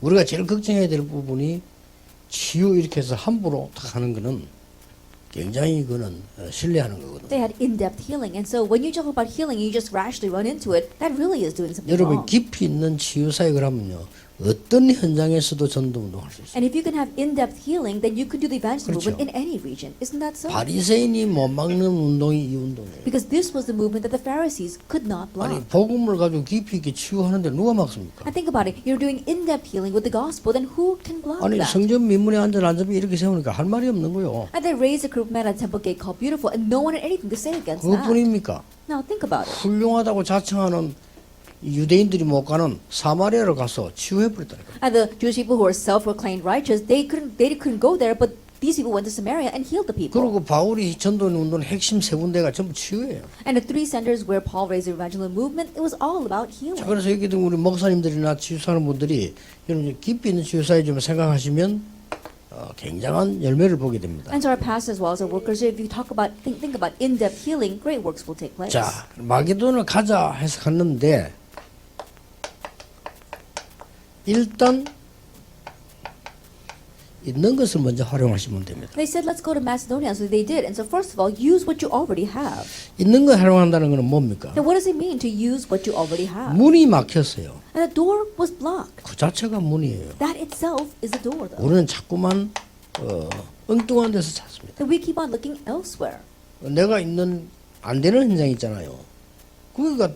우리가 제일 걱정해야 될 부분이 치유 이렇게 해서 함부로 탁 하는 거는 굉장히 그거는 어, 신뢰하는 거거든요. They had in-depth healing, and so when you talk about healing, you just rashly run into it. That really is doing something 여러분 wrong. 깊이 있는 치유 사역을 하면요 어떤 현장에서도 전도 운동할 수 있어요. And if you can have in-depth healing, then you could do the evangelism 그렇죠. movement in any region. Isn't that so? 바리새인이 못 막는 운동이 이 운동이에요. Because this was the movement that the Pharisees could not 아니 block. 복음을 가지고 깊이 있게 치유하는데 누가 막습니까? And think about it. You're doing in-depth healing with the gospel, then who can block 아니 that? 성전 민문에 앉아 앉아비 이렇게 세우니까 할 말이 없는 거요. And they raised a group of men at Temple Gate called Beautiful, and no one had anything to say against that. 그것뿐입니까? Now think about it. 훌륭하다고 자청하는 이 유대인들이 못 가는 사마리아로 가서 치유해 버렸다니까. And the Jewish people who were self-proclaimed righteous, they couldn't, they couldn't go there, but these people went to Samaria and healed the people. 그리고 바울이 전도 운동 핵심 세 군데가 전부 치유예요. And the three centers where Paul raised the evangelism movement, it was all about 자, healing. 그래서 여기 우리 목사님들이나 치유사는 분들이 여러분 깊이 있는 치유사에 좀 생각하시면 어, 굉장한 열매를 보게 됩니다. And to our pastors as well as our workers, if you talk about think, think about in-depth healing, great works will take place. 자, 마게도를 가자 해서 갔는데 일단 있는 것을 먼저 활용하시면 됩니다. They said, let's go to Macedonia, so they did. And so first of all, use what you already have. 있는 걸 활용한다는 것은 뭡니까? Now what does it mean to use what you already have? 문이 막혔어요. And the door was blocked. 그 자체가 문이에요. That itself is the door, though. 우리는 자꾸만 어, 엉뚱한 데서 찾습니다. That we keep on looking elsewhere. 내가 있는 안 되는 현장 있잖아요. 그거가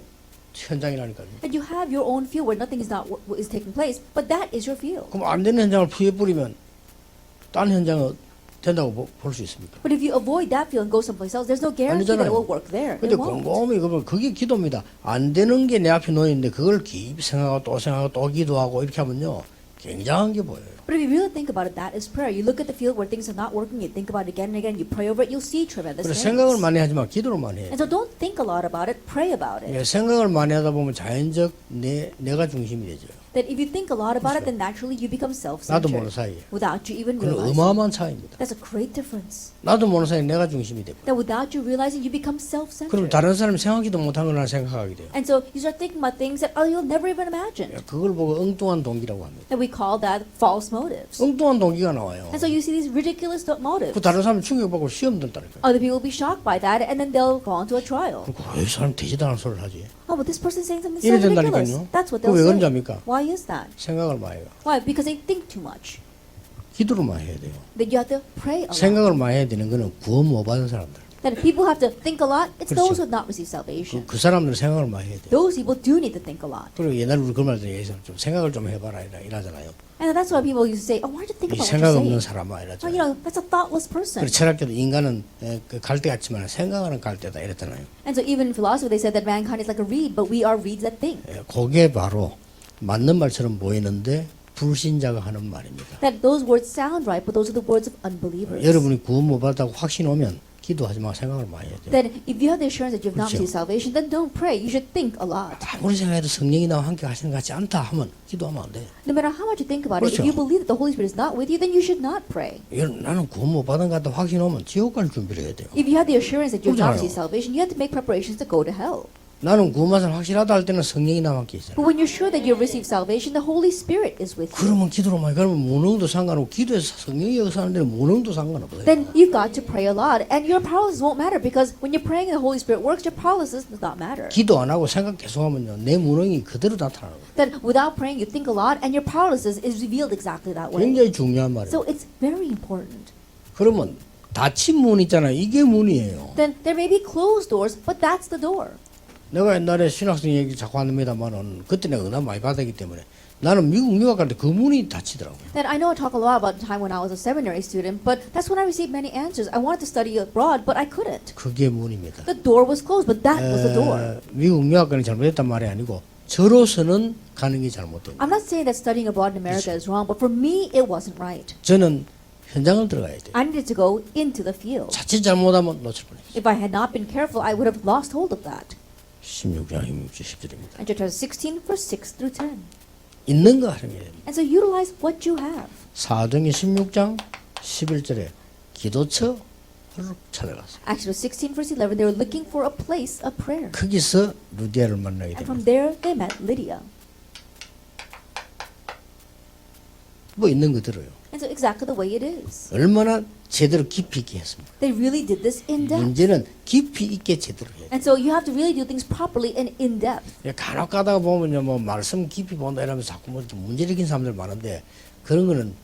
현장이라니까요. And you have your own field where nothing is not what is taking place, but that is your field. 그럼 안 되는 현장을 피해 뿌리면 딴 현장은 된다고 볼 수 있습니까? But if you avoid that field and go someplace else, there's no guarantee that it will work there. 근데. 곰곰이 그러면 그게 기도입니다. 안 되는 게 내 앞에 놓여 있는데 그걸 깊이 생각하고 또 생각하고 또 기도하고 이렇게 하면요. 굉장한 게 보여요. But if you really think about it, that is prayer. You look at the field where things are not working, you think about it again and again, you pray over it, you'll see tremendous 그래서 things. 생각을 많이 하지 마. 기도를 많이 해. And so don't think a lot about it, pray about it. 예, 생각을 많이 하다 보면 자연적 내 내가 중심이 되죠. That if you think a lot about it, then naturally you become 나도 모르는 self-centered 사이에. without you even 그건 realizing. 어마어마한 차이입니다. That's a great difference. 나도 모르는 사이에 내가 중심이 돼요. That without you realizing, you become 그럼 self-centered. 다른 사람이 생각하지도 못한 걸 생각하게 돼요. And so you start thinking about things that oh, you'll never even imagine. 예, 그걸 보고 엉뚱한 동기라고 합니다. And we call that false motives. 엉뚱한 동기가 나와요. And so you see these ridiculous do- motives. 그 다른 사람이 충격받고 시험 든다니까요. Other people will be shocked by that, and then they'll go into a trial. 그리고 왜 사람 되지도 않은 소리를 하지? Oh, but this person's saying something 이래 so ridiculous. 된다니까요. That's what they'll 왜 say. 그런지 압니까? Why is that? 생각을 많이 해요. Why? Because they think too much. 기도를 많이 해야 돼요. That you have to pray a lot. 생각을 많이 해야 되는 거는 구원 못 받은 사람들. That if people have to think a lot, it's 그렇죠. those who have not received 그, salvation. 그 사람들은 생각을 많이 해야 돼요. Those people do need to think a lot. 그리고 옛날에 우리 그말 때에서 좀 생각을 좀 해봐라 이라, 이러잖아요. And that's why people used to say, oh, why don't you think 이 about what 생각 you're 없는 saying? 사람아 Oh, you 이러잖아요. know, that's a thoughtless person. 그리고 철학계도 인간은 에, 그 갈대 같지만 생각하는 갈대다 이랬잖아요. And so even in philosophy, they said that mankind is like a reed, but we are reeds that think. 예, 그게 바로 맞는 말처럼 보이는데 불신자가 하는 말입니다. That those words sound right, but those are the words of unbelievers. 여러분이 구원 못 받았다고 확신 오면 기도하지 마 생각을 많이 해야 돼요. That if you have the assurance that you have not 그렇죠. received salvation, then don't pray. You should think a lot. 아무리 생각해도 성령이 나와 함께 하시는 것 같지 않다 하면 기도하면 안 돼요. No matter how much you think about it, if 그렇죠. you believe that the Holy Spirit is not with you, then you should not pray. 이건 나는 구원 못 받은 것 같다 확신 오면 지옥 갈 준비를 해야 돼요. If you have the assurance that you have not 그렇잖아요. received salvation, you have to make preparations to go to hell. 나는 구원 받은 확실하다 할 때는 성령이 나와 함께 있어요. But when you're sure that you've received salvation, the Holy Spirit is with you. 그러면 기도로 많이 그러면 무능도 상관없고 기도에서 성령이 역사하는 데는 무능도 상관없어요. Then you've got to pray a lot, and your powerlessness won't matter because when you're praying and the Holy Spirit works, your powerlessness does not matter. 기도 안 하고 생각 계속하면요 내 무능이 그대로 나타나는 거예요. Then without praying, you think a lot, and your powerlessness is revealed exactly that way. 굉장히 중요한 말이에요. So it's very important. 그러면 닫힌 문 있잖아요. 이게 문이에요. Then there may be closed doors, but that's the door. 내가 옛날에 신학생 얘기 자꾸 합니다만은 그때 내가 은혜 많이 받았기 때문에 나는 미국 유학 갈때 그 문이 닫히더라고요. Then I know I talk a lot about the time when I was a seminary student, but that's when I received many answers. I wanted to study abroad, but I couldn't. 그게 문입니다. The door was closed, but that was the door. 에, 미국 유학 가는 잘못했단 말이 아니고 저로서는 가는 게 잘못된. I'm not saying that studying abroad in America is wrong, but for me, it wasn't right. 저는 현장을 들어가야 돼요. I needed to go into the field. 자칫 잘못하면 놓칠 뻔했어요. If I had not been careful, I would have lost hold of that. 16장 16절 10절입니다. And chapter 16, verse 6 through 10. 있는 거 활용해야 됩니다. And so utilize what you have. 사도행전 16장 11절에 기도처를 찾아갔어요. Acts chapter 16, verse 11, they were looking for a place of prayer. 거기서 루디아를 만나게 And 됩니다. from there, they met Lydia. 뭐 있는 그대로요. Exactly the way it is. 얼마나 제대로 깊이 있게 했습니다. They really did this in depth. 문제는 깊이 있게 제대로 해요. And so you have to really do things properly and in depth. 예, 간혹 가다가 보면요, 뭐 말씀 깊이 본다 이러면서 자꾸 뭐 문제적인 사람들 많은데 그런 거는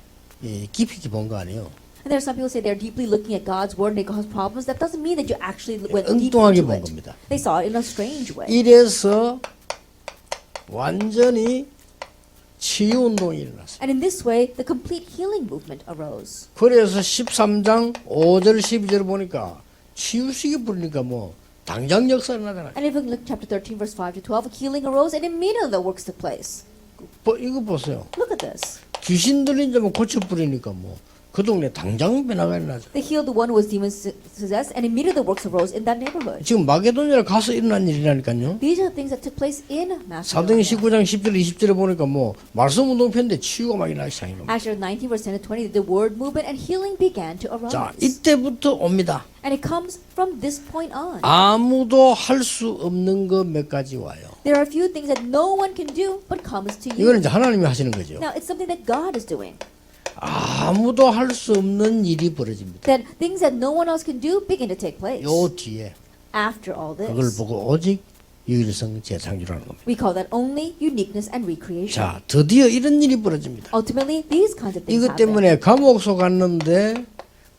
예, 깊이 있게 본 거 아니에요. And there are some people say they're deeply looking at God's word and they cause problems. That doesn't mean that you actually went deep 엉뚱하게 into 본 it. 겁니다. They saw it in a strange way. 이래서 완전히 치유 운동이 일어났어요. And in this way, the complete healing movement arose. 그래서 13장 5절 12절 보니까 치유식이 부르니까 뭐 당장 역사가 나타나. And if we look chapter 13, verse 5 to 12, healing arose and immediately the works took place. 뭐 이거 보세요. Look at this. 귀신 들린 자만 고쳐 부리니까 뭐 그 동네 당장 변화가 일어나죠. They healed the one who was demon possessed, and immediately the works arose in that neighborhood. 지금 마게도니아를 가서 일어난 일이라니까요. These are the things that took place in 사도행 Macedonia. 19장 10절 20절에 보니까 뭐 말씀 운동 편인데 치유가 막 일어나기 시작해요. Acts 19, verse 10 to 20, the word movement and healing began to arise. 자, 이때부터 옵니다. And it comes from this point on. 아무도 할 수 없는 것 몇 가지 와요. There are a few things that no one can do but comes to you. 이거는 이제 하나님이 하시는 거죠. Now, it's something that God is doing. 아무도 할 수 없는 일이 벌어집니다. That things that no one else can do begin to take place. 요 뒤에 After all 그걸 this, 보고 오직 유일성 재창조라는 겁니다. we call that only uniqueness and recreation. 자, 드디어 이런 일이 벌어집니다. Ultimately, these kinds of things 이것 happen. 때문에 감옥소 갔는데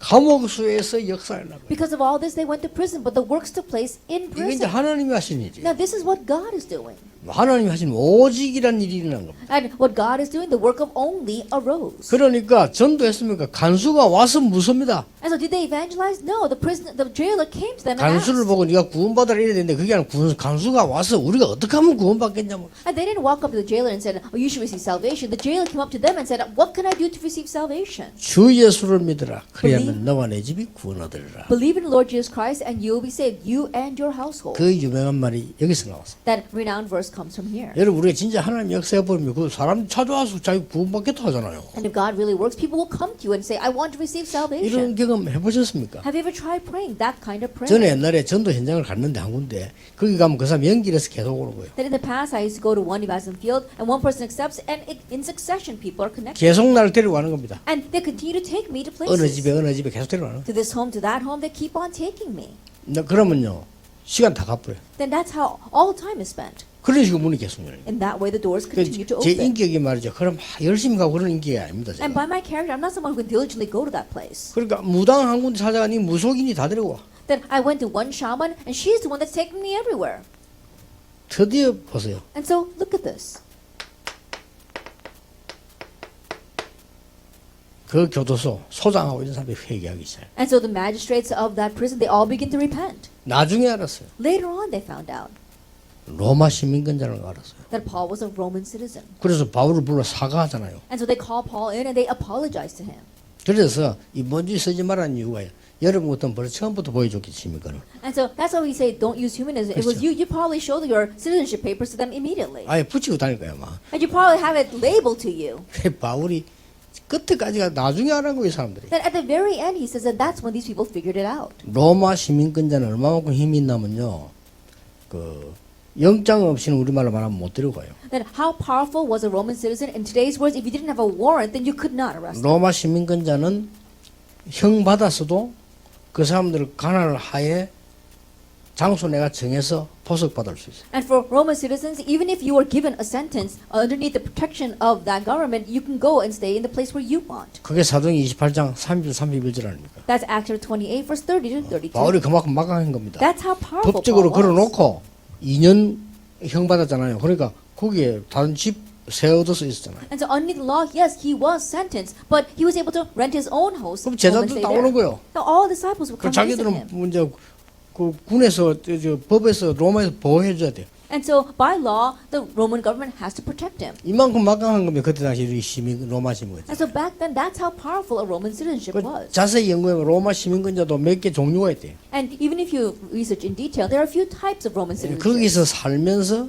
감옥소에서 역사가 나고 Because of all this, they went to prison, but the works took place in 이게 이제 prison. 하나님이 하신 일이에요. Now, this is what God is doing. 하나님이 하신 오직이란 일이 일어난 겁니다. And what God is doing, the work of only arose. 그러니까 전도했습니까? 간수가 와서 무섭니다. And so, did they evangelize? No, the prisoner, the jailer came to them and 간수를 asked. 보고 네가 구원받으라 이래야 되는데 그게 아니라 구- 간수가 와서 우리가 어떻게 하면 구원받겠냐고 And they didn't walk up to the jailer and said, "Oh, you should receive salvation." The jailer came up to them and said, "What can I do to receive salvation?" 주 예수를 믿으라 그래야면 Believe- 너와 내 집이 구원 얻으리라 Believe in the Lord Jesus Christ, and you will be saved, you and your household. 그 유명한 말이 여기서 나왔어 That renowned verse comes from here. 여러분 우리가 진짜 하나님 역사해 보면 그 사람 찾아와서 자기 구원받겠다 하잖아요 And if God really works, people will come to you and say, "I want to receive 이런 Salvation." 경험 해보셨습니까? Have you ever tried praying that kind of prayer? 저는 옛날에 전도 현장을 갔는데 한 군데 거기 가면 그 사람 연길에서 계속 거예요 That in the past, I used to go to one evangelism field, and one person accepts, and it, in succession, people are connected, 계속 나를 데려가는 겁니다 and they continue to take me to 어느 places. 집에 어느 집에 계속 데려가는 To this home, to that home, they keep on taking me. 나- 그러면요 시간 다 갚아요 Then that's how all time is spent. 그런 식으로 문이 계속 열려요 In that way, the doors continue to 그제 open. 인격이 말이죠 그럼 열심히 가고 그런 인격이 아닙니다 제가. And by my character, I'm not someone who can diligently go to that place. 그러니까 무당 한 군데 찾아가니 무속인이 다 데려와. Then I went to one shaman, and she's the one that's taking me everywhere. 드디어 보세요. And so, look at this. 그 교도소 소장하고 이런 사람들이 회개하기 시작. And so the magistrates of that prison, they all begin to repent. 나중에 알았어요. Later on, they found out 로마 시민권자라는 걸 알았어요. that Paul was a Roman citizen. 그래서 바울을 불러 사과하잖아요. And so they call Paul in and they apologize to him. 그래서 이 먼지 쓰지 말라는 이유가 여러분 같은 벌써 처음부터 보여줬기 시민권을. And so that's why we say don't use humanism. It was you. You probably showed your citizenship papers to them immediately, 아예 붙이고 다닐 거야 막. and you probably have it labeled to you. 왜 바울이 끝에까지가 나중에 알아고 이 사람들이. Then at the very end, he says that that's when these people figured it out. 로마 시민권자는 얼마만큼 힘이 있냐면요. 그 영장 없이는 우리말로 말하면 못 데려가요. Then how powerful was a Roman citizen? In today's words, if you didn't have a warrant, then you could not arrest them. 로마 시민권자는 형 받았어도 그 사람들 가난을 하에 장소 내가 정해서 포석받을 수 있어요. And for Roman citizens, even if you were given a sentence underneath the protection of that government, you can go and stay in the place where you want. 그게 사도행 28장 30절 31절 아닙니까? That's Acts 28, verse 30 to 32. 바울이 그만큼 막강한 겁니다. That's how powerful 법적으로 Paul was. 걸어놓고 2년 형 받았잖아요. 그러니까 거기에 다른 집세 얻어서 있었잖아요. And so underneath the law, yes, he was sentenced, but he was able to rent his own house 그럼 제자들 다. 오는 거예요. Now all disciples would 그 come visit 자기들은. 이제 그 군에서 저, 저 법에서 로마에서 보호해 줘야 돼요. And so by law, the Roman government has to protect him. 이만큼 막강한 거면 그때 당시 이 시민 로마 시민권. And so back then, that's how powerful a Roman citizenship 그 was. 자세히 연구하면 로마 시민권자도 몇 개 종류가 있대요. And even if you research in detail, there are a few types of Roman citizenship. 거기서 살면서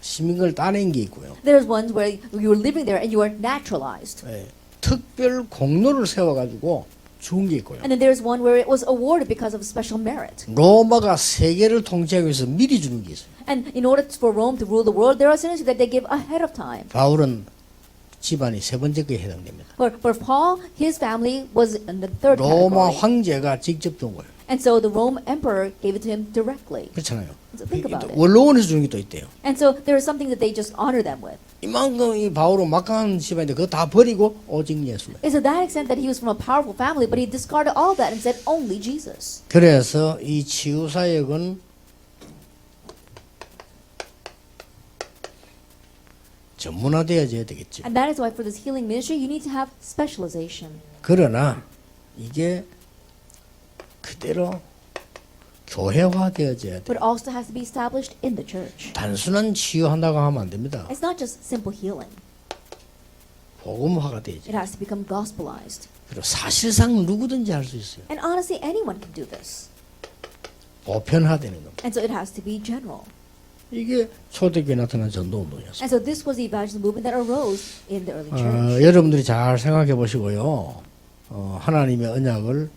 시민권을 따낸 게 있고요. There's ones where you were living there and you were naturalized. 예, 특별 공로를 세워가지고 준 게 있고요. And then there's one where it was awarded because of special merit. 로마가 세계를 통치하기 위해서 미리 주는 게 있어요. And in order for Rome to rule the world, there are citizenship that they give ahead of time. 바울은 집안이 세 번째 거에 해당됩니다. For, for Paul, his family was in the third 로마 category. 황제가 직접 준 거예요. And so the Rome emperor gave it to him directly. 그렇잖아요. So think about it. 원로원에서 주는 게 또 있대요. And so there is something that they just honor them with. 이만큼 이 바울은 막강한 집안인데 그거 다 버리고 오직 예수. It's to that extent that he was from a powerful family, but he discarded all that and said only Jesus. 그래서 이 치유 사역은 전문화되어져야 되겠죠. And that is why for this healing ministry, you need to have specialization. 그러나 이게 그대로 교회화되어져야 돼. But it also has to be established in the church. 단순한 치유한다고 하면 안 됩니다. It's not just simple healing. 복음화가 되죠. It has to become gospelized. 그리고 사실상 누구든지 할 수 있어요. And honestly, anyone can do this. 보편화되는 겁니다. And so it has to be general. 이게 초대교회 나타난 전도 운동이었어요. And so this was the evangelism movement that arose in the early church. 어, 여러분들이 잘 생각해 보시고요. 어, 하나님의 언약을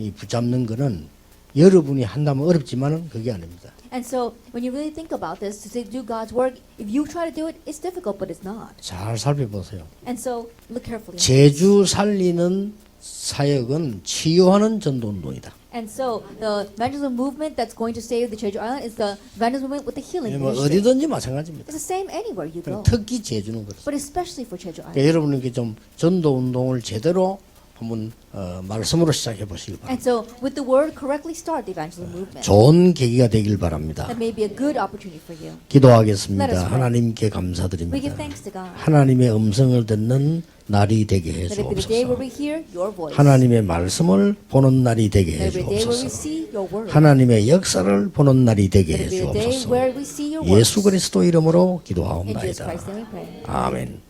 이 붙잡는 거는 여러분이 한다면 어렵지만은 그게 아닙니다. And so when you really think about this, to say do God's work, if you try to do it, it's difficult, but it's not. 잘 살펴보세요. And so look carefully. 제주 살리는 사역은 치유하는 전도 운동이다. And so the evangelism movement that's going to save the Jeju Island is the evangelism movement with the healing 뭐. 어디든지 마찬가지입니다. It's the same anywhere you go, 특히 제주는 그렇습니다. but especially for Jeju 그러니까 Island. 여러분에게 좀 전도 운동을 제대로 한번 어, 말씀으로 시작해 보시기 And 바랍니다. so with the word, correctly start the evangelism movement. 좋은 계기가 되길 바랍니다. That may be a good opportunity for you. Let us 기도하겠습니다. pray. 하나님께 We give 감사드립니다. thanks to God. 하나님의 음성을 듣는 날이 되게 해 day where 주옵소서. we hear your voice. 하나님의 말씀을 보는 날이 되게 해 day where we 주옵소서. see your word. 하나님의 역사를 보는 날이 되게 해 주옵소서. where we see your works. 예수 그리스도 이름으로 In Jesus 기도하옵나이다. Christ's name we pray. 아멘.